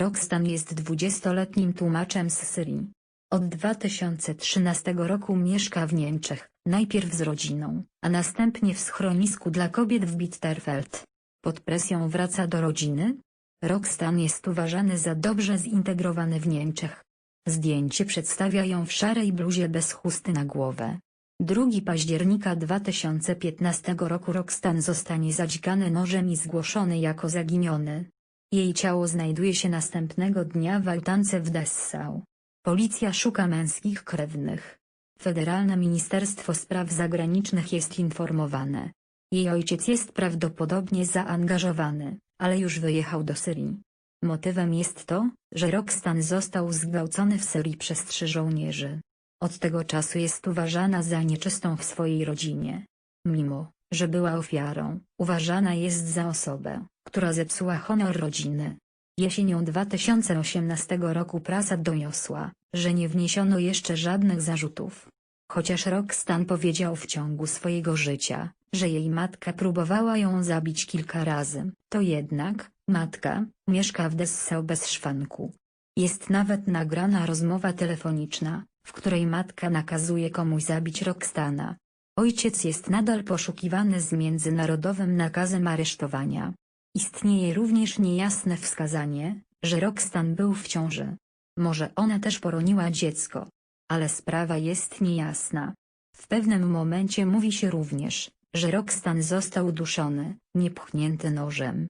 Roxtan jest 20-letnim tłumaczem z Syrii. Od 2013 roku mieszka w Niemczech, najpierw z rodziną, a następnie w schronisku dla kobiet w Bitterfeld. Pod presją wraca do rodziny? Roxtan jest uważany za dobrze zintegrowany w Niemczech. Zdjęcie przedstawia ją w szarej bluzie bez chusty na głowę. 2 października 2015 roku Roxtan zostanie zadzikany nożem i zgłoszony jako zaginiony. Jej ciało znajduje się następnego dnia w altance w Dessau. Policja szuka męskich krewnych. Federalne Ministerstwo Spraw Zagranicznych jest informowane. Jej ojciec jest prawdopodobnie zaangażowany, ale już wyjechał do Syrii. Motywem jest to, że Roxtan został zgwałcony w Syrii przez trzy żołnierzy. Od tego czasu jest uważana za nieczystą w swojej rodzinie. Mimo, że była ofiarą, uważana jest za osobę, która zepsuła honor rodziny. Jesienią 2018 roku prasa doniosła, że nie wniesiono jeszcze żadnych zarzutów. Chociaż Roxtan powiedział w ciągu swojego życia, że jej matka próbowała ją zabić kilka razy, to jednak, matka, mieszka w Dessau bez szwanku. Jest nawet nagrana rozmowa telefoniczna, w której matka nakazuje komuś zabić Roxtana. Ojciec jest nadal poszukiwany z międzynarodowym nakazem aresztowania. Istnieje również niejasne wskazanie, że Roxtan był w ciąży. Może ona też poroniła dziecko. Ale sprawa jest niejasna. W pewnym momencie mówi się również, że Roxtan został uduszony, nie pchnięty nożem.